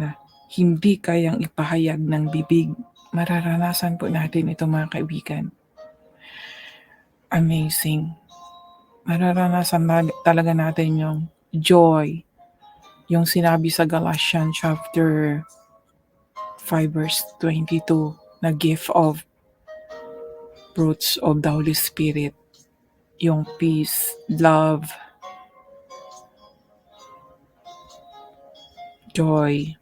na hindi kayang ipahayag ng bibig. Mararanasan po natin ito mga kaibigan. Amazing. Mararanasan na- talaga natin yung joy. Yung sinabi sa Galatians chapter 5 verse 22 na gift of fruits of the Holy Spirit. Yung peace, love, joy,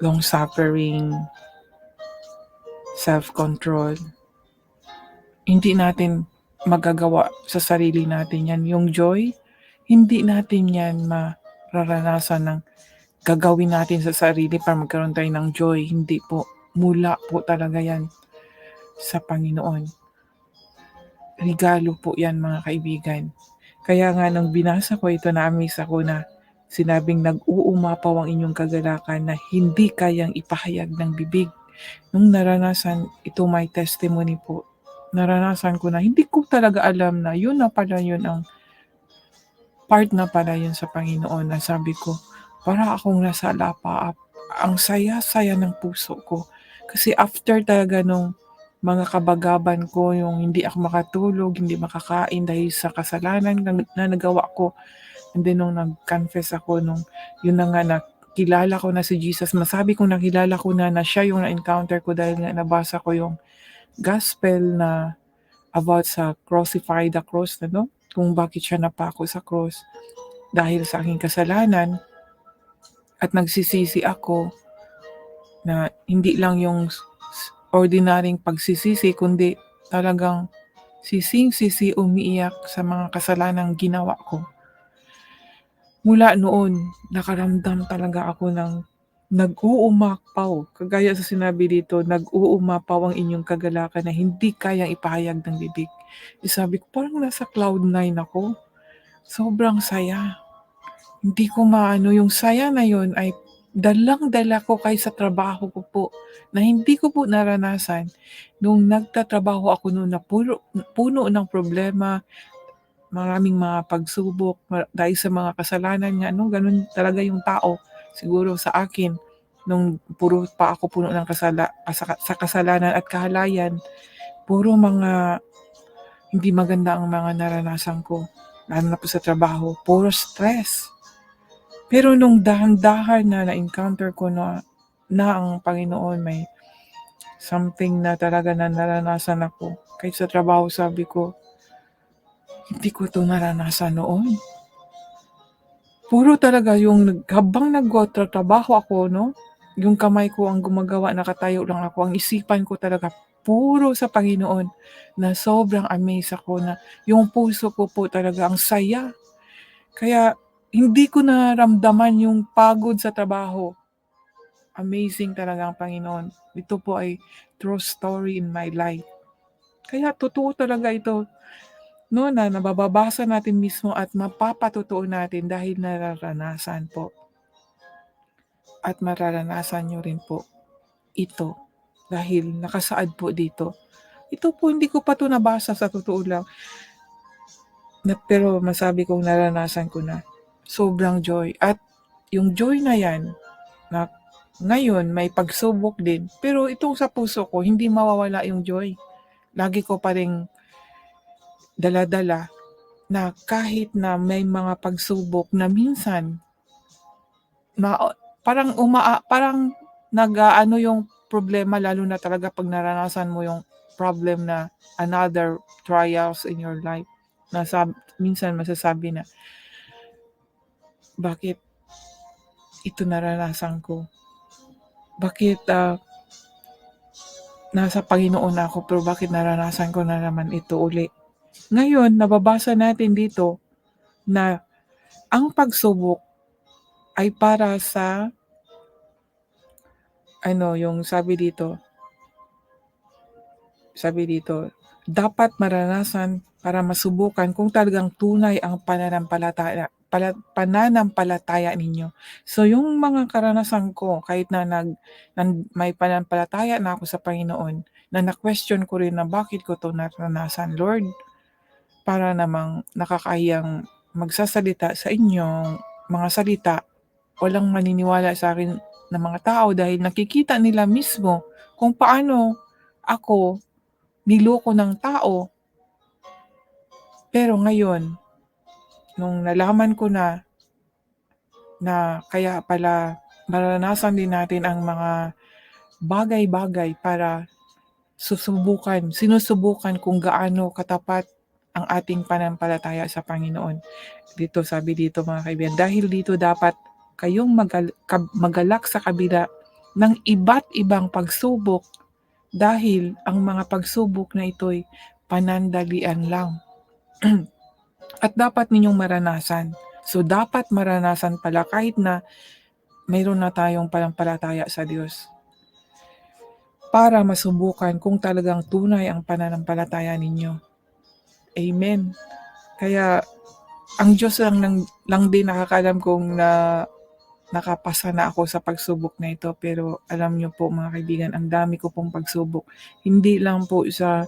long suffering, self-control. Hindi natin magagawa sa sarili natin yan. Yung joy, hindi natin yan mararanasan ng gagawin natin sa sarili para magkaroon tayo ng joy. Hindi po. Mula po talaga yan sa Panginoon. Regalo po yan mga kaibigan. Kaya nga nung binasa ko ito, na-amaze ako na sinabing nag-uumapaw ang inyong kagalakan na hindi kayang ipahayag ng bibig. Nung naranasan, ito my testimony po. Naranasan ko na hindi ko talaga alam na yun na pala yun ang part na pala yun sa Panginoon na sabi ko, para akong nasa lapa, ang saya-saya ng puso ko. Kasi after talaga nung mga kabagaban ko, yung hindi ako makatulog, hindi makakain dahil sa kasalanan na, na nagawa ko. And then nung nag-confess ako, nung yun na nga na kilala ko na si Jesus, masabi kong nakilala ko na na siya yung na-encounter ko dahil nga nabasa ko yung gospel na about sa crucify the cross, ano? Kung bakit siya napako sa cross dahil sa aking kasalanan at nagsisisi ako na hindi lang yung ordinaryong pagsisisi kundi talagang sising-sisi umiiyak sa mga kasalanang ginawa ko. Mula noon, nakaramdam talaga ako ng nag-uumapaw. Kagaya sa sinabi dito, nag-uumapaw ang inyong kagalakan na hindi kayang ipahayag ng bibig. Eh, sabi ko, parang nasa cloud nine ako. Sobrang saya. Hindi ko maano, yung saya na yun ay dalang-dala ko kay sa trabaho ko po na hindi ko po naranasan nung nagtatrabaho ako noon na puro, puno ng problema, maraming mga pagsubok dahil sa mga kasalanan nga, no? Ganun talaga yung tao. Siguro sa akin, nung puro pa ako puno ng kasala, kasa- sa kasalanan at kahalayan, puro mga hindi maganda ang mga naranasan ko. Lalo na po sa trabaho, puro stress. Pero nung dahan-dahan na na-encounter ko na, na ang Panginoon, may something na talaga na naranasan ako. Kahit sa trabaho, sabi ko, hindi ko to naranasan noon. Puro talaga yung habang nagtatrabaho ako, no? Yung kamay ko ang gumagawa, nakatayo lang ako. Ang isipan ko talaga puro sa Panginoon na sobrang amazed ako na yung puso ko po talaga ang saya. Kaya hindi ko naramdaman yung pagod sa trabaho. Amazing talaga ang Panginoon. Ito po ay true story in my life. Kaya totoo talaga ito no, na nabababasa natin mismo at mapapatotoo natin dahil nararanasan po. At mararanasan nyo rin po ito dahil nakasaad po dito. Ito po hindi ko pa to nabasa sa totoo lang. Na, pero masabi kong naranasan ko na sobrang joy. At yung joy na yan, na ngayon may pagsubok din. Pero itong sa puso ko, hindi mawawala yung joy. Lagi ko pa rin dala-dala na kahit na may mga pagsubok na minsan na parang uma parang nag-ano yung problema lalo na talaga pag naranasan mo yung problem na another trials in your life na sab- minsan masasabi na bakit ito naranasan ko? Bakit ah, nasa Panginoon ako pero bakit naranasan ko na naman ito uli? Ngayon, nababasa natin dito na ang pagsubok ay para sa ano, yung sabi dito, sabi dito, dapat maranasan para masubukan kung talagang tunay ang pananampalataya, pala, pananampalataya ninyo. So yung mga karanasan ko, kahit na nag, nan, may pananampalataya na ako sa Panginoon, na na-question ko rin na bakit ko to naranasan, Lord, para namang nakakahiyang magsasalita sa inyong mga salita, walang maniniwala sa akin ng mga tao dahil nakikita nila mismo kung paano ako niloko ng tao. Pero ngayon, nung nalaman ko na na kaya pala maranasan din natin ang mga bagay-bagay para susubukan, sinusubukan kung gaano katapat ang ating pananampalataya sa Panginoon. Dito sabi dito mga kaibigan, dahil dito dapat kayong magal- magalak sa kabila ng iba't ibang pagsubok dahil ang mga pagsubok na ito'y panandalian lang. At dapat ninyong maranasan. So dapat maranasan pala kahit na mayroon na tayong panampalataya sa Diyos para masubukan kung talagang tunay ang pananampalataya ninyo. Amen. Kaya ang Diyos lang, lang, lang din nakakalam kung na nakapasa na ako sa pagsubok na ito. Pero alam niyo po mga kaibigan, ang dami ko pong pagsubok. Hindi lang po sa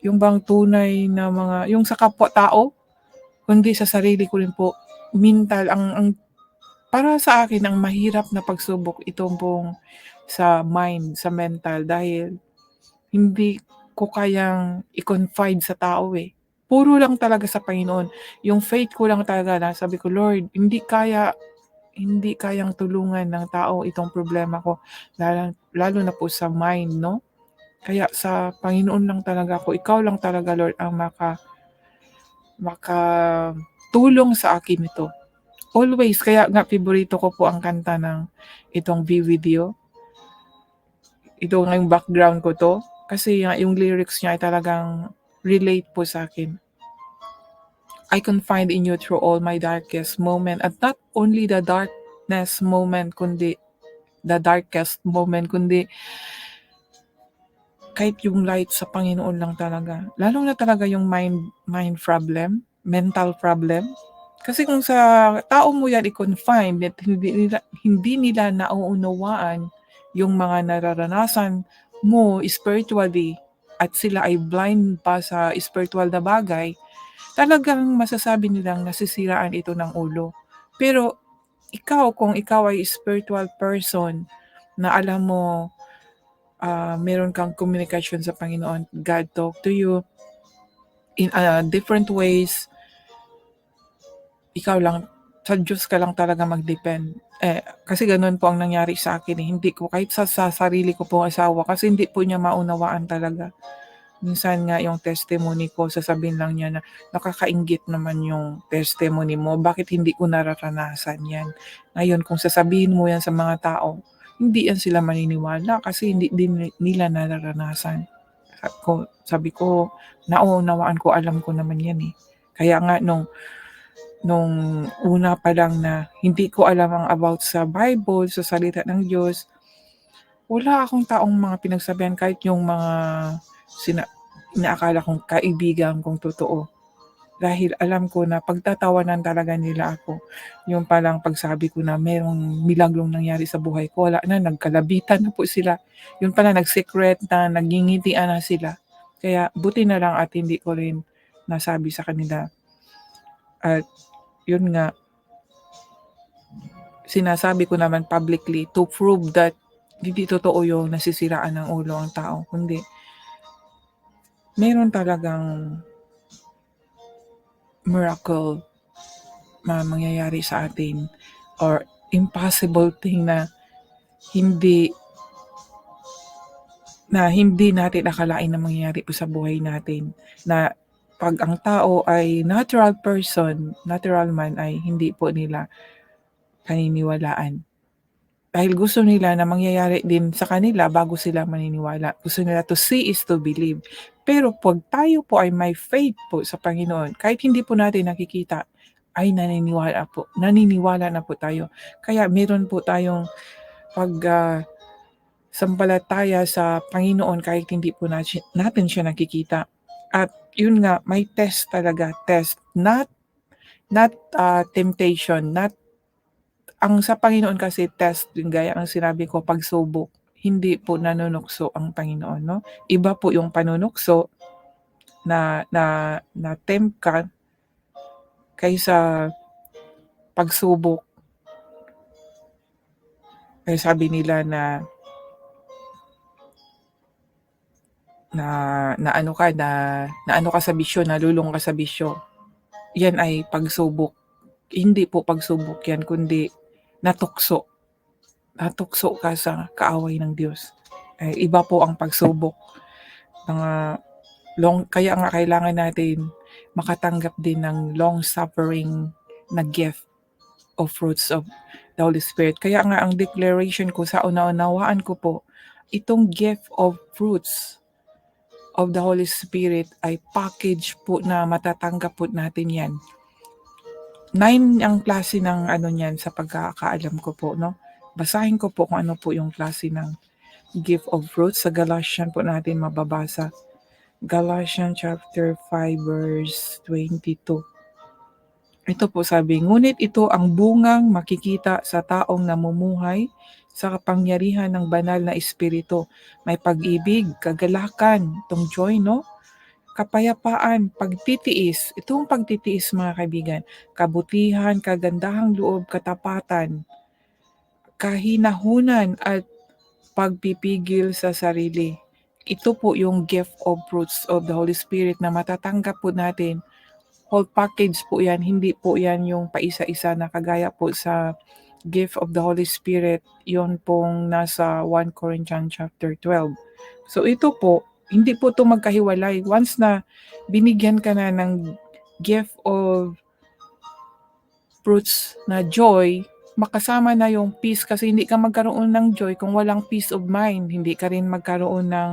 yung bang tunay na mga, yung sa kapwa-tao, kundi sa sarili ko rin po. Mental, ang, ang para sa akin, ang mahirap na pagsubok itong pong sa mind, sa mental dahil hindi ko kayang i-confide sa tao eh. Puro lang talaga sa Panginoon. Yung faith ko lang talaga na sabi ko, Lord, hindi kaya hindi kayang tulungan ng tao itong problema ko. Lalo, lalo na po sa mind, no? Kaya sa Panginoon lang talaga ako, ikaw lang talaga, Lord, ang maka maka tulong sa akin ito. Always, kaya nga favorito ko po ang kanta ng itong V video ito nga yung background ko to. Kasi yung, yung lyrics niya ay talagang relate po sa akin. I confide in you through all my darkest moment. At not only the darkness moment, kundi the darkest moment, kundi kahit yung light sa Panginoon lang talaga. Lalo na talaga yung mind, mind problem, mental problem. Kasi kung sa tao mo yan i-confine hindi nila, hindi nila nauunawaan yung mga nararanasan mo spiritually at sila ay blind pa sa spiritual na bagay, talagang masasabi nilang nasisiraan ito ng ulo. Pero ikaw, kung ikaw ay spiritual person na alam mo uh, meron kang communication sa Panginoon, God talk to you in uh, different ways, ikaw lang, sa Diyos ka lang talaga mag-depend. Eh, kasi ganun po ang nangyari sa akin eh. Hindi ko, kahit sa, sa sarili ko po asawa, kasi hindi po niya maunawaan talaga. Minsan nga yung testimony ko, sasabihin lang niya na nakakaingit naman yung testimony mo. Bakit hindi ko nararanasan yan? Ngayon, kung sasabihin mo yan sa mga tao, hindi yan sila maniniwala kasi hindi din nila nararanasan. Sabi ko, sabi ko naunawaan ko, alam ko naman yan eh. Kaya nga nung nung una pa lang na hindi ko alam ang about sa Bible, sa salita ng Diyos, wala akong taong mga pinagsabihan kahit yung mga sina, inaakala kong kaibigan kong totoo. Dahil alam ko na pagtatawanan talaga nila ako. Yung palang pagsabi ko na merong milagrong nangyari sa buhay ko, wala na, nagkalabitan na po sila. Yung pala nag-secret na, nagingitian na sila. Kaya buti na lang at hindi ko rin nasabi sa kanila. At yun nga, sinasabi ko naman publicly to prove that hindi totoo yung nasisiraan ng ulo ang tao, kundi meron talagang miracle na mangyayari sa atin or impossible thing na hindi na hindi natin akalain na mangyayari po sa buhay natin na pag ang tao ay natural person, natural man ay hindi po nila paniniwalaan. Dahil gusto nila na mangyayari din sa kanila bago sila maniniwala. Gusto nila to see is to believe. Pero pag tayo po ay may faith po sa Panginoon, kahit hindi po natin nakikita, ay naniniwala po. Naniniwala na po tayo. Kaya meron po tayong pag uh, sampalataya sa Panginoon kahit hindi po natin, natin siya nakikita. At yun nga, may test talaga, test. Not, not uh, temptation, not, ang sa Panginoon kasi test, yung gaya ang sinabi ko, pagsubok, hindi po nanunukso ang Panginoon, no? Iba po yung panunukso na, na, na tempt ka kaysa pagsubok. Kaya sabi nila na na na ano ka na na ano ka sa bisyo, nalulong ka sa bisyo. Yan ay pagsubok. Hindi po pagsubok yan kundi natukso. Natukso ka sa kaaway ng Diyos. Eh, iba po ang pagsubok. Mga long kaya nga kailangan natin makatanggap din ng long suffering na gift of fruits of the Holy Spirit. Kaya nga ang declaration ko sa una-unawaan ko po, itong gift of fruits of the Holy Spirit ay package po na matatanggap po natin yan. Nine ang klase ng ano niyan sa pagkakaalam ko po, no? Basahin ko po kung ano po yung klase ng gift of fruits sa Galatian po natin mababasa. Galatians chapter 5 verse 22. Ito po sabi, ngunit ito ang bungang makikita sa taong namumuhay sa kapangyarihan ng banal na espiritu. May pag-ibig, kagalakan, itong joy, no? Kapayapaan, pagtitiis. Itong pagtitiis, mga kaibigan. Kabutihan, kagandahang loob, katapatan, kahinahunan, at pagpipigil sa sarili. Ito po yung gift of fruits of the Holy Spirit na matatanggap po natin whole package po yan, hindi po yan yung paisa-isa na kagaya po sa gift of the Holy Spirit, yon pong nasa 1 Corinthians chapter 12. So ito po, hindi po ito magkahiwalay. Once na binigyan ka na ng gift of fruits na joy, makasama na yung peace kasi hindi ka magkaroon ng joy kung walang peace of mind. Hindi ka rin magkaroon ng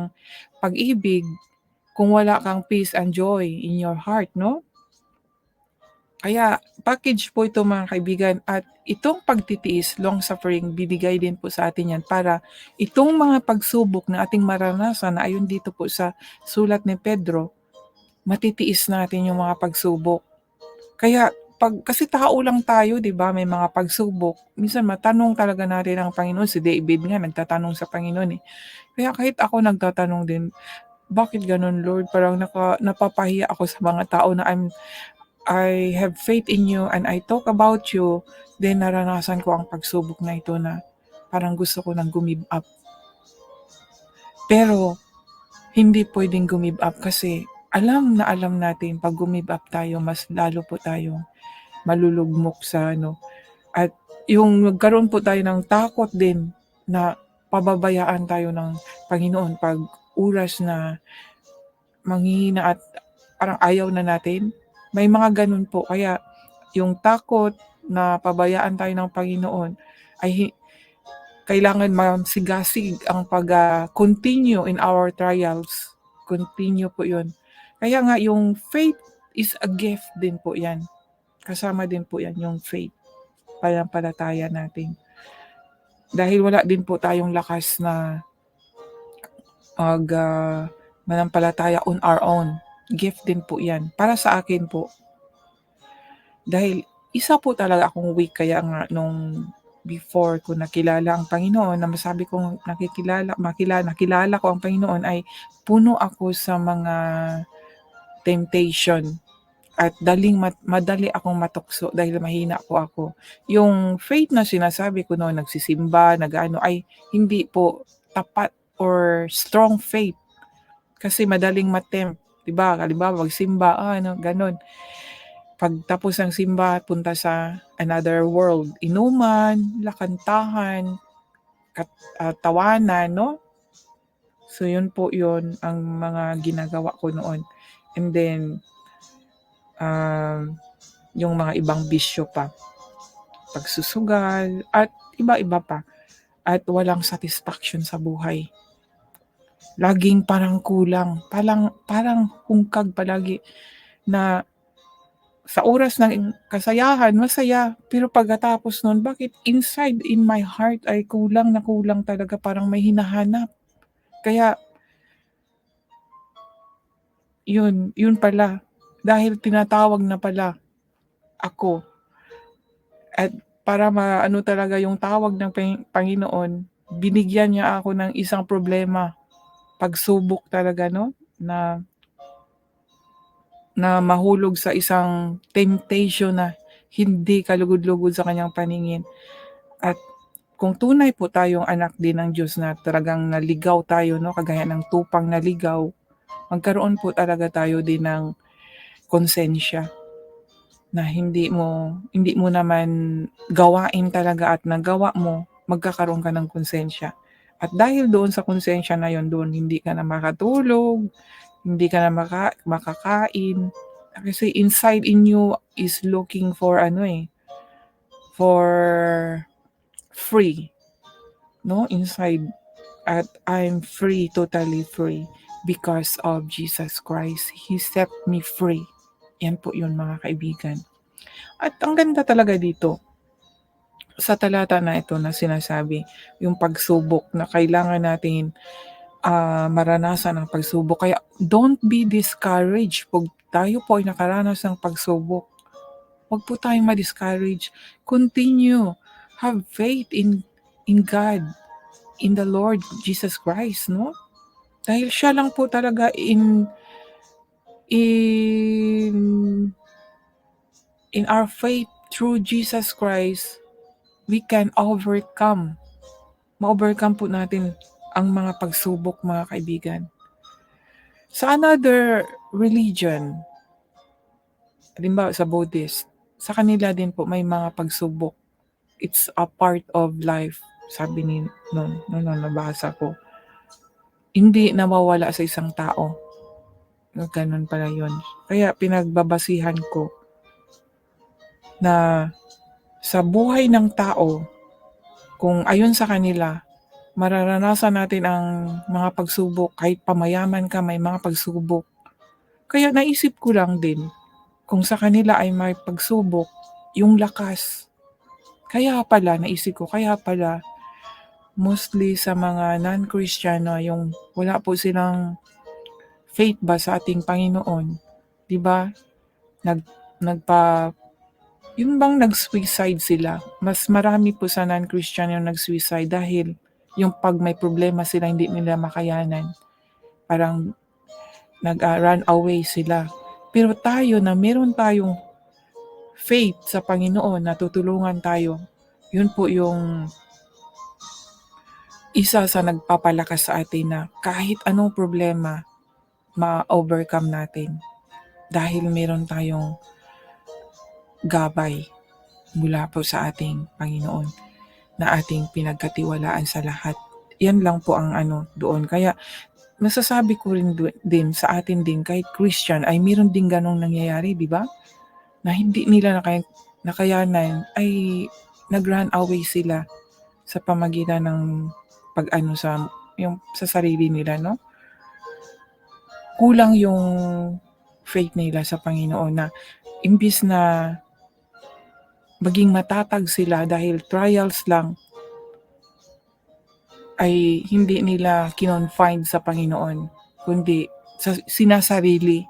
pag-ibig kung wala kang peace and joy in your heart, no? Kaya package po ito mga kaibigan at itong pagtitiis, long suffering, binigay din po sa atin yan para itong mga pagsubok na ating maranasan na ayon dito po sa sulat ni Pedro, matitiis natin yung mga pagsubok. Kaya pag kasi tao lang tayo, 'di ba? May mga pagsubok. Minsan matanong talaga natin ang Panginoon. Si David nga nagtatanong sa Panginoon eh. Kaya kahit ako nagtatanong din, bakit ganun Lord? Parang naka, napapahiya ako sa mga tao na I'm I have faith in you and I talk about you, then naranasan ko ang pagsubok na ito na parang gusto ko nang gumib up. Pero, hindi pwedeng gumib up kasi alam na alam natin pag gumib up tayo, mas lalo po tayo malulugmok sa ano. At yung nagkaroon po tayo ng takot din na pababayaan tayo ng Panginoon pag oras na manghihina at parang ayaw na natin, may mga ganun po. Kaya yung takot na pabayaan tayo ng Panginoon ay kailangan masigasig ang pag-continue in our trials. Continue po yun. Kaya nga yung faith is a gift din po yan. Kasama din po yan yung faith. Palampalataya natin. Dahil wala din po tayong lakas na mag uh, manampalataya on our own gift din po yan. Para sa akin po. Dahil isa po talaga akong weak kaya nga nung before ko nakilala ang Panginoon, na masabi kong nakikilala, makilala, nakilala ko ang Panginoon ay puno ako sa mga temptation at daling mat, madali akong matukso dahil mahina po ako. Yung faith na sinasabi ko noon, nagsisimba, nagano ay hindi po tapat or strong faith kasi madaling matempt 'Di ba? Halimbawa, magsimba, ah, ano, ganun. Pagtapos ng simba, punta sa another world. Inuman, lakantahan, kat, uh, tawanan, no? So, yun po yun ang mga ginagawa ko noon. And then, um, yung mga ibang bisyo pa. Pagsusugal, at iba-iba pa. At walang satisfaction sa buhay laging parang kulang, parang, parang hungkag palagi na sa oras ng kasayahan, masaya. Pero pagkatapos nun, bakit inside in my heart ay kulang na kulang talaga, parang may hinahanap. Kaya, yun, yun pala. Dahil tinatawag na pala ako. At para maano talaga yung tawag ng Panginoon, binigyan niya ako ng isang problema pagsubok talaga no na na mahulog sa isang temptation na hindi kalugod-lugod sa kanyang paningin. At kung tunay po tayong anak din ng Diyos na talagang naligaw tayo, no, kagaya ng tupang naligaw, magkaroon po talaga tayo din ng konsensya na hindi mo hindi mo naman gawain talaga at nagawa mo, magkakaroon ka ng konsensya. At dahil doon sa konsensya na yon doon hindi ka na makatulog, hindi ka na maka, makakain. Kasi inside in you is looking for ano eh, for free. No, inside at I'm free, totally free because of Jesus Christ. He set me free. Yan po yun mga kaibigan. At ang ganda talaga dito, sa talata na ito na sinasabi, yung pagsubok na kailangan natin uh, maranasan ng pagsubok. Kaya don't be discouraged pag tayo po ay nakaranas ng pagsubok. Huwag po tayong ma-discourage. Continue. Have faith in in God, in the Lord Jesus Christ, no? Dahil siya lang po talaga in in in our faith through Jesus Christ, we can overcome. Ma-overcome po natin ang mga pagsubok, mga kaibigan. Sa another religion, halimbawa sa Buddhist, sa kanila din po may mga pagsubok. It's a part of life, sabi ni noon, noon nabasa ko. Hindi nawawala sa isang tao. Ganun pala yun. Kaya pinagbabasihan ko na sa buhay ng tao, kung ayon sa kanila, mararanasan natin ang mga pagsubok, kahit pamayaman ka, may mga pagsubok. Kaya naisip ko lang din, kung sa kanila ay may pagsubok, yung lakas. Kaya pala, naisip ko, kaya pala, mostly sa mga non-Christian yung wala po silang faith ba sa ating Panginoon, 'di ba? Nag nagpa yun bang nag-suicide sila? Mas marami po sa non-Christian yung nag-suicide dahil yung pag may problema sila hindi nila makayanan. Parang nag-run uh, away sila. Pero tayo na meron tayong faith sa Panginoon na tutulungan tayo, yun po yung isa sa nagpapalakas sa atin na kahit anong problema, ma-overcome natin. Dahil meron tayong gabay mula po sa ating Panginoon na ating pinagkatiwalaan sa lahat. Yan lang po ang ano doon. Kaya masasabi ko rin din sa atin din kahit Christian ay meron din ganong nangyayari, di ba? Na hindi nila nakay nakayanan ay nag-run away sila sa pamagitan ng pag-ano sa yung sa sarili nila, no? Kulang yung faith nila sa Panginoon na imbis na maging matatag sila dahil trials lang ay hindi nila kinonfine sa Panginoon, kundi sa sinasarili.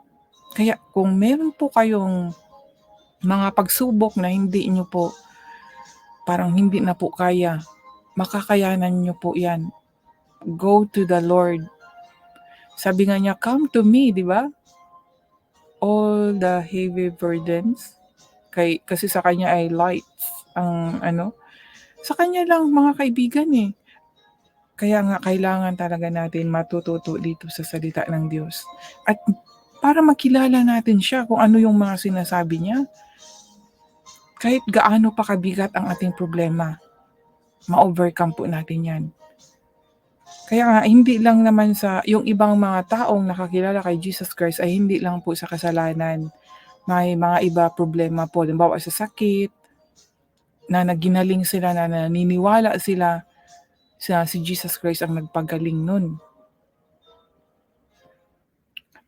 Kaya kung meron po kayong mga pagsubok na hindi nyo po, parang hindi na po kaya, makakayanan nyo po yan. Go to the Lord. Sabi nga niya, come to me, di ba? All the heavy burdens Kay, kasi sa kanya ay light ang ano. Sa kanya lang mga kaibigan eh. Kaya nga kailangan talaga natin matututo dito sa salita ng Diyos. At para makilala natin siya kung ano yung mga sinasabi niya. Kahit gaano pa kabigat ang ating problema, ma-overcome po natin yan. Kaya nga, hindi lang naman sa, yung ibang mga taong nakakilala kay Jesus Christ ay hindi lang po sa kasalanan may mga iba problema po, halimbawa sa sakit, na naginaling sila, na naniniwala sila sa si Jesus Christ ang nagpagaling nun.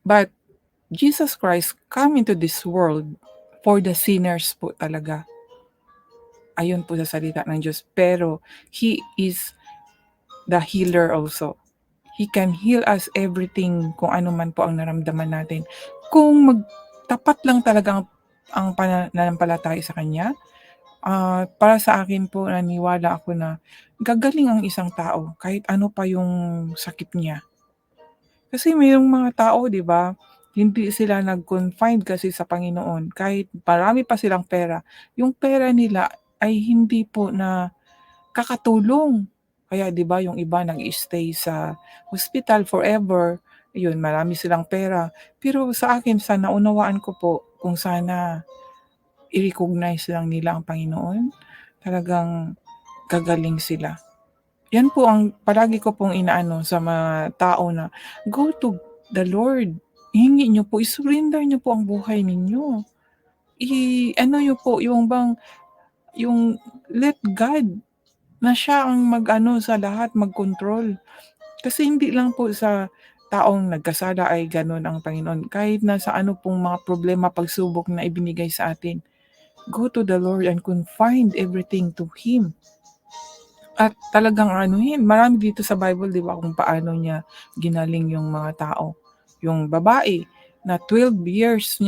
But Jesus Christ come into this world for the sinners po talaga. Ayun po sa salita ng Diyos. Pero He is the healer also. He can heal us everything kung ano man po ang naramdaman natin. Kung mag tapat lang talaga ang, ang pananampalataya sa Kanya. Uh, para sa akin po, naniwala ako na gagaling ang isang tao kahit ano pa yung sakit niya. Kasi mayroong mga tao, di ba, hindi sila nag-confine kasi sa Panginoon. Kahit marami pa silang pera, yung pera nila ay hindi po na kakatulong. Kaya 'di ba yung iba nag-stay sa hospital forever, yun marami silang pera. Pero sa akin sa naunawaan ko po kung sana i-recognize lang nila ang Panginoon, talagang gagaling sila. Yan po ang palagi ko pong inaano sa mga tao na go to the Lord. Ihingi niyo po, i-surrender niyo po ang buhay ninyo. I-ano niyo po yung bang yung let God na siya ang mag-ano sa lahat, mag-control. Kasi hindi lang po sa taong nagkasala ay gano'n ang Panginoon. Kahit na sa ano pong mga problema, pagsubok na ibinigay sa atin, go to the Lord and confide everything to Him. At talagang anuhin, marami dito sa Bible, di ba, kung paano niya ginaling yung mga tao. Yung babae na 12 years niya